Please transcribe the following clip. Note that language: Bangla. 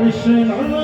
وشن على